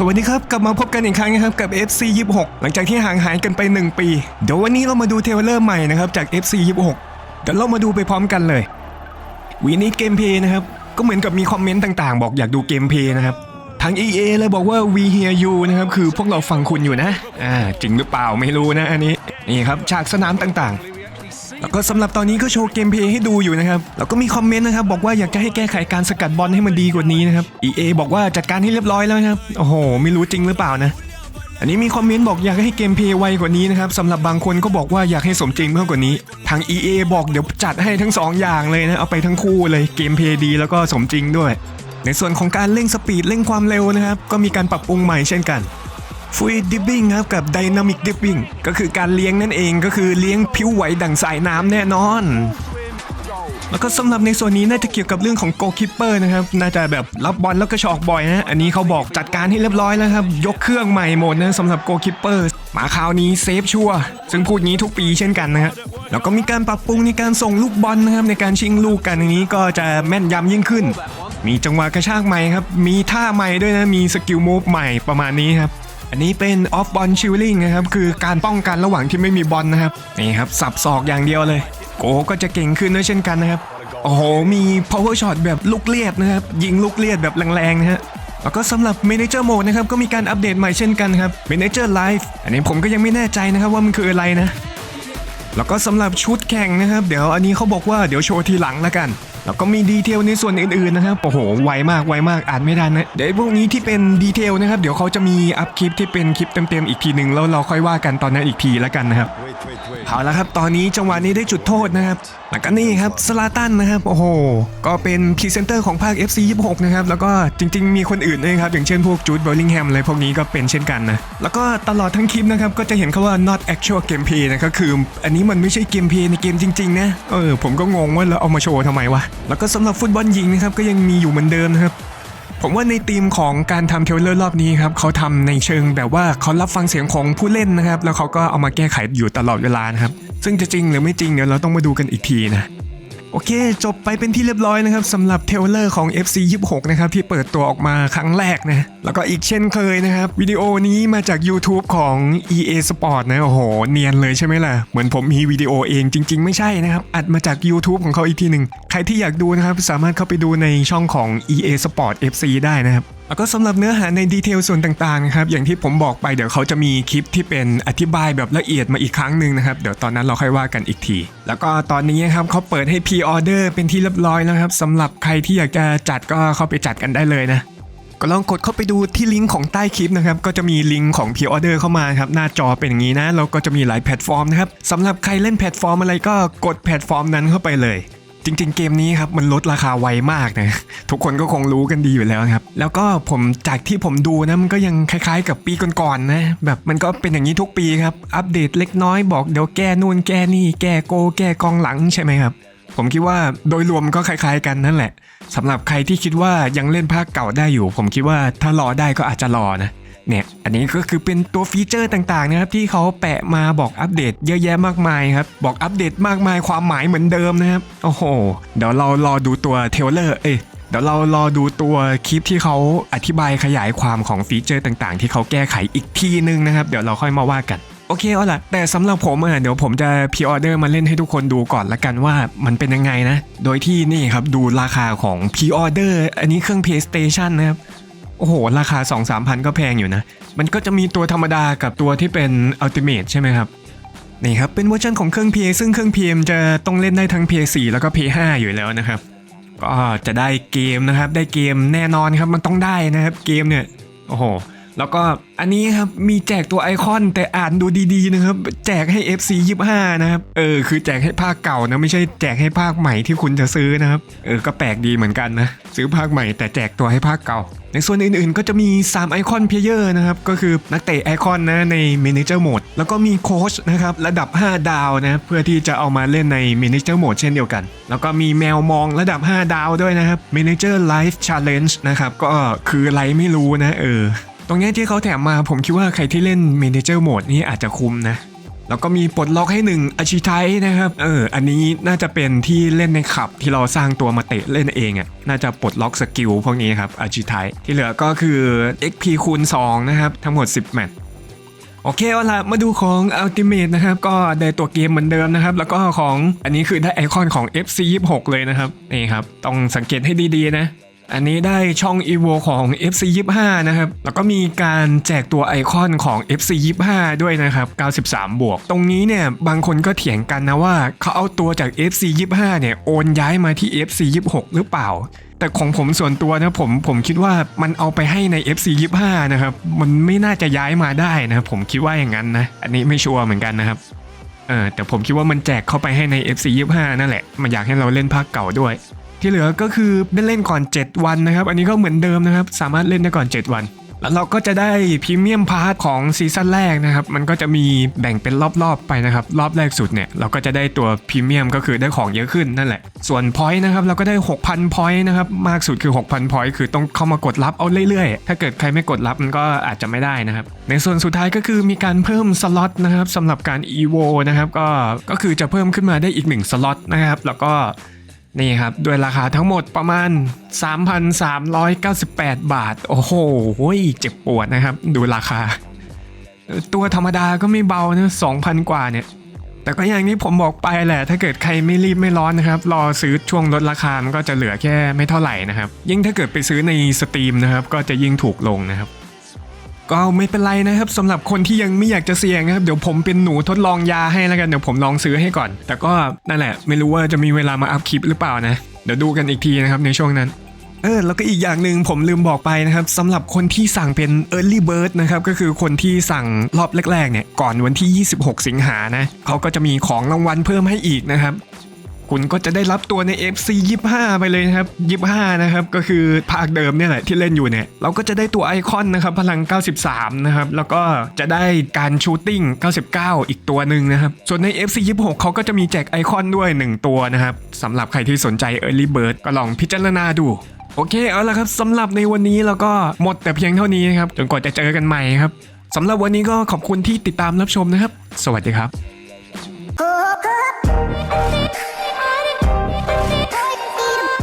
สวัสดีครับ กลับมาพบกันอีกครั้งนะครับกับ FC 26 หลังจากที่ห่างหายกันไป 1 ปี เดี๋ยววันนี้เรามาดูเทเลอร์ใหม่นะครับจาก FC 26เดี๋ยวเรามาดูไปพร้อมกันเลยวีนิดเกมเพย์นะครับ ก็เหมือนกับมีคอมเมนต์ต่างๆ บอกอยากดูเกมเพย์นะครับทาง EA เลยบอกว่า we hear you นะครับคือพวกเราฟังคุณอยู่นะอ่าจริงหรือเปล่าไม่รู้นะอันนี้นี่ครับฉากสนามต่างๆ แล้วก็สำหรับตอนนี้ก็โชว์เกมเพลย์ให้ดูอยู่นะครับแล้วก็มีคอมเมนต์นะครับบอกว่าอยากจะให้แก้ไขการสกัดบอลให้มันดีกว่านี้นะครับ EA บอกว่าจัดการให้เรียบร้อยแล้วนะครับโอ้โหไม่รู้จริงหรือเปล่านะอันนี้มีคอมเมนต์บอกอยากให้เกมเพลย์ไวกว่านี้นะครับสำหรับบางคนก็บอกว่าอยากให้สมจริงมากกว่านี้ ทาง EA บอกเดี๋ยวจัดให้ทั้งสองอย่างเลยนะ เอาไปทั้งคู่เลยเกมเพลย์ดีแล้วก็สมจริงด้วย ในส่วนของการเร่งสปีดเร่งความเร็วนะครับ ก็มีการปรับปรุงใหม่เช่นกัน ฟ u ดิ d บิ้งครับกับ Dynamic Dipping ก็คือการเลี้ยงนั่นเองก็คือเลี้ยงผิวไหวดั่งสายน้ำแน่นอน แล้วก็สำหรับในส่วนนี้น่าจะเกี่ยวกับเรื่องของโกคิปเปอร์นะครับ น่าจะแบบรับบอลแล้วก็ชอกบ่อยนะอันนี้เขาบอกจัดการให้เรียบร้อยแล้วครับ ยกเครื่องใหม่หมดนะสำหรับโกคิปเปอร์มาคราวนี้เซฟชัวซึ่งพูดงี้ทุกปีเช่นกันนะฮะแล้วก็มีการปรับปรุงในการส่งลูกบอลนะครับในการชิงลูกกันอันนี้ก็จะแม่นยำยิ่งขึ้น มีจังหวะกระชากใหม่ครับมีท่าใหม่ด้วยนะมีสกิลมูฟใหม่ประมาณนี้ครับ อันนี้เป็นออฟบอลชิลลิงนะครับคือการป้องกันระหว่างที่ไม่มีบอลนะครับนี่ครับสับศอกอย่างเดียวเลย โกก็จะเก่งขึ้นด้วยเช่นกันนะครับโอ้โหมี power shot แบบลูกเลียดนะครับยิงลูกเลียดแบบแรงๆนะฮะแล้วก็สำหรับ Manager Mode นะครับก็มีการอัปเดตใหม่เช่นกันครับ Manager Live อันนี้ผมก็ยังไม่แน่ใจนะครับว่ามันคืออะไรนะ แล้วก็สำหรับชุดแข่งนะครับ เดี๋ยวอันนี้เขาบอกว่าเดี๋ยวโชว์ทีหลังละกัน แล้วก็มีดีเทลในส่วนอื่นๆนะครับโอ้โหไวมากไวมากอ่านไม่ทันนะเดี๋ยวพวกนี้ที่เป็นดีเทลนะครับเดี๋ยวเขาจะมีอัพคลิปที่เป็นคลิปเต็มๆอีกทีหนึ่งแล้วเราค่อยว่ากันตอนนั้นอีกทีละกันนะครับ เอาละครับ ตอนนี้จังหวะนี้ได้จุดโทษนะครับแล้วก็นี่ครับสลาตันนะครับ โอ้โห ก็เป็นพรีเซนเตอร์ของภาค FC 26 นะครับ แล้วก็จริง ๆ มีคนอื่นด้วยครับ อย่างเช่นพวกจูดบอลลิงแฮมอะไรพวกนี้ก็เป็นเช่นกันนะ แล้วก็ตลอดทั้งคลิปนะครับ ก็จะเห็นคาว่า not actual gameplay นะก็คือ อันนี้มันไม่ใช่เกมเพลย์ในเกมจริง ๆ นะ เออ ผมก็งงว่าเราเอามาโชว์ทำไมวะ แล้วก็สำหรับฟุตบอลหญิงนะครับก็ยังมีอยู่เหมือนเดิมนะครับ ผมว่าในธีมของการทำเทลเลอร์รอบนี้ครับเขาทำในเชิงแบบว่าเขารับฟังเสียงของผู้เล่นนะครับ แล้วเขาก็เอามาแก้ไขอยู่ตลอดเวลานะครับ ซึ่งจะจริงหรือไม่จริงเดี๋ยวเราต้องมาดูกันอีกทีนะ โอเค จบไปเป็นที่เรียบร้อยนะครับสำหรับเทลเลอร์ของ FC 26 นะครับ ที่เปิดตัวออกมาครั้งแรกนะ แล้วก็อีกเช่นเคยนะครับ วิดีโอนี้มาจาก YouTube ของ EA Sport นะ โอ้โห เนียนเลยใช่ไหมล่ะ เหมือนผมมีวิดีโอเองจริง ๆ ไม่ใช่นะครับ อัดมาจาก YouTube ของเขาอีกทีหนึ่ง ใครที่อยากดูนะครับ สามารถเข้าไปดูในช่องของ EA Sport FC ได้นะครับ แล้วก็สำหรับเนื้อหาในดีเทลส่วนต่างๆนะครับอย่างที่ผมบอกไปเดี๋ยวเขาจะมีคลิปที่เป็นอธิบายแบบละเอียดมาอีกครั้งหนึ่งนะครับเดี๋ยวตอนนั้นเราค่อยว่ากันอีกที แล้วก็ตอนนี้ครับเขาเปิดให้พ r ออเดอร์เป็นที่เรียบร้อยแล้วครับสำหรับใครที่อยากจะจัดก็เข้าไปจัดกันได้เลยนะก็ลองกดเข้าไปดูที่ลิงก์ของใต้คลิปนะครับ ก็จะมีลิงก์ของพ r ออเดอร์เข้ามาครับหน้าจอเป็นอย่างนี้นะแล้วก็จะมีหลายแพลตฟอร์มนะครับสำหรับใครเล่นแพลตฟอร์มอะไรก็กดแพลตฟอร์มนั้นเข้าไปเลย จริงๆ เกมนี้ครับมันลดราคาไวมากนะทุกคนก็คงรู้กันดีอยู่แล้วครับ แล้วก็ผมจากที่ผมดูนะมันก็ยังคล้ายๆ กับปีก่อนๆนะแบบมันก็เป็นอย่างนี้ทุกปีครับ อัปเดตเล็กน้อยบอกเดี๋ยวแก้นู่นแก้นี่ แก้โก แก้กองหลังใช่ไหมครับ ผมคิดว่าโดยรวมก็คล้ายๆ กันนั่นแหละสำหรับใครที่คิดว่ายังเล่นภาคเก่าได้อยู่ ผมคิดว่าถ้ารอได้ก็อาจจะรอนะ เนี่ยอันนี้ก็คือเป็นตัวฟีเจอร์ต่างๆนะครับที่เขาแปะมาบอกอัปเดตเยอะแยะมากมายครับบอกอัปเดตมากมายความหมายเหมือนเดิมนะครับโอ้โห เดี๋ยวเรารอดูตัวเทเลอร์เอ้ยเดี๋ยวเรารอดูตัวคลิปที่เขาอธิบายขยายความของฟีเจอร์ต่างๆ ที่เขาแก้ไขอีกทีนึงนะครับ เดี๋ยวเราค่อยมาว่ากันโอเคเอาล่ะแต่สำหรับผมอะเดี๋ยวผมจะพิออเดอร์มาเล่นให้ทุกคนดูก่อนละกันว่ามันเป็นยังไงนะ โดยที่นี่ครับดูราคาของพิออเดอร์อันนี้เครื่อง PlayStation นะครับ โอ้โห ราคา 2 3 พันก็แพงอยู่นะ มันก็จะมีตัวธรรมดากับตัวที่เป็นอัลติเมทใช่ไหมครับนี่ครับ เป็นเวอร์ชันของเครื่อง PA ซึ่งเครื่อง PM จะต้องเล่นได้ทั้ง PS4 แล้วก็ PS5 อยู่แล้วนะครับ ก็จะได้เกมนะครับ ได้เกมแน่นอนครับ มันต้องได้นะครับ เกมเนี่ย โอ้โห แล้วก็อันนี้ครับมีแจกตัวไอคอนแต่อ่านดูดีๆนะครับ แจกให้ FC 25 นะครับ เออ คือแจกให้ภาคเก่านะ ไม่ใช่แจกให้ภาคใหม่ที่คุณจะซื้อนะครับ เออ ก็แปลกดีเหมือนกันนะ ซื้อภาคใหม่แต่แจกตัวให้ภาคเก่า ในส่วนอื่นๆ ก็จะมี 3 ไอคอนเพลเยอร์นะครับ ก็คือนักเตะไอคอนนะใน Manager Mode แล้วก็มีโค้ชนะครับ ระดับ 5 ดาวนะเพื่อที่จะเอามาเล่นใน Manager Mode เช่นเดียวกัน แล้วก็มีแมวมองระดับ 5 ดาวด้วยนะครับ Manager Life Challenge นะครับก็คืออะไรไม่รู้นะเออ ตรงนี้ที่เขาแถมมาผมคิดว่าใครที่เล่น Manager Mode นี่อาจจะคุ้มนะ แล้วก็มีปลดล็อกให้หนึ่งอาชิไทนะครับ เออ อันนี้น่าจะเป็นที่เล่นในขับที่เราสร้างตัวมาเตะเล่นเองอะ่ะ น่าจะปลดล็อกสกิลพวกนี้ครับอาชิไทที่เหลือก็คือ XP คูณ 2 นะครับ ทั้งหมด 10 แมตช์โอเคเอาละมาดูของ Ultimate นะครับ ก็ได้ตัวเกมเหมือนเดิมนะครับ แล้วก็ของอันนี้คือได้ไอคอนของ FC 26 เลยนะครับ นี่ครับ ต้องสังเกตให้ดีๆนะ อันนี้ได้ช่อง EVO ของ FC 25นะครับ แล้วก็มีการแจกตัวไอคอนของ FC 25ด้วยนะครับ 93 บวก ตรงนี้เนี่ย บางคนก็เถียงกันนะว่าเขาเอาตัวจาก FC 25เนี่ย โอนย้ายมาที่ FC 26 หรือเปล่า แต่ของผมส่วนตัวนะผมผมคิดว่ามันเอาไปให้ใน FC 25นะครับ มันไม่น่าจะย้ายมาได้นะครับผมคิดว่าอย่างนั้นนะ อันนี้ไม่ชัวร์เหมือนกันนะครับเออแต่ผมคิดว่ามันแจกเข้าไปให้ใน FC 25นั่นแหละ มันอยากให้เราเล่นภาคเก่าด้วย ที่เหลือก็คือได้เล่นก่อน 7 วันนะครับ อันนี้ก็เหมือนเดิมนะครับ สามารถเล่นได้ก่อน 7 วัน แล้วเราก็จะได้พรีเมียมพาร์ทของซีซั่นแรกนะครับ มันก็จะมีแบ่งเป็นรอบๆไปนะครับ รอบแรกสุดเนี่ยเราก็จะได้ตัวพรีเมียมก็คือได้ของเยอะขึ้นนั่นแหละ ส่วนพอยต์นะครับเราก็ได้ 6,000พอยต์นะครับ มากสุดคือ 6,000พอยต์คือต้องเข้ามากดรับเอาเรื่อยๆ ถ้าเกิดใครไม่กดรับมันก็อาจจะไม่ได้นะครับ ในส่วนสุดท้ายก็คือมีการเพิ่มสล็อตนะครับสำหรับการ EVO นะครับ ก็ ก็คือจะเพิ่มขึ้นมาได้อีก1สล็อตนะครับ แล้วก็ นี่ครับ ด้วยราคาทั้งหมดประมาณ 3,398 บาท โอ้โหเจ็บปวดนะครับ ดูราคา ตัวธรรมดาก็ไม่เบานะ2,000 กว่าเนี่ย แต่ก็อย่างที่ผมบอกไปแหละ ถ้าเกิดใครไม่รีบไม่ร้อนนะครับ รอซื้อช่วงลดราคา มันก็จะเหลือแค่ไม่เท่าไหร่นะครับ ยิ่งถ้าเกิดไปซื้อในสตรีมนะครับ ก็จะยิ่งถูกลงนะครับ ก็ไม่เป็นไรนะครับสำหรับคนที่ยังไม่อยากจะเสี่ยงนะครับเดี๋ยวผมเป็นหนูทดลองยาให้แล้วกันเดี๋ยวผมลองซื้อให้ก่อน แต่ก็นั่นแหละ ไม่รู้ว่าจะมีเวลามาอัพคลิปหรือเปล่านะเดี๋ยวดูกันอีกทีนะครับในช่วงนั้นเออแล้วก็อีกอย่างหนึ่งผมลืมบอกไปนะครับสำหรับคนที่สั่งเป็น Early Bird นะครับก็คือคนที่สั่งรอบแรกๆเนี่ยก่อนวันที่ 26 สิงหานะเขาก็จะมีของรางวัลเพิ่มให้อีกนะครับ คุณก็จะได้รับตัวใน FC 25 ไปเลยนะครับ 25 นะครับ ก็คือภาคเดิมเนี่ยแหละที่เล่นอยู่เนี่ย เราก็จะได้ตัวไอคอนนะครับ พลัง 93 นะครับ แล้วก็จะได้การชูตติ้ง 99 อีกตัวหนึ่งนะครับ ส่วนใน FC 26 เขาก็จะมีแจกไอคอนด้วย 1 ตัวนะครับสำหรับใครที่สนใจ Early Bird ก็ลองพิจารณาดูโอเคเอาละครับสำหรับในวันนี้เราก็หมดแต่เพียงเท่านี้นะครับจนกว่าจะเจอกันใหม่ครับสำหรับวันนี้ก็ขอบคุณที่ติดตามรับชมนะครับ สวัสดีครับ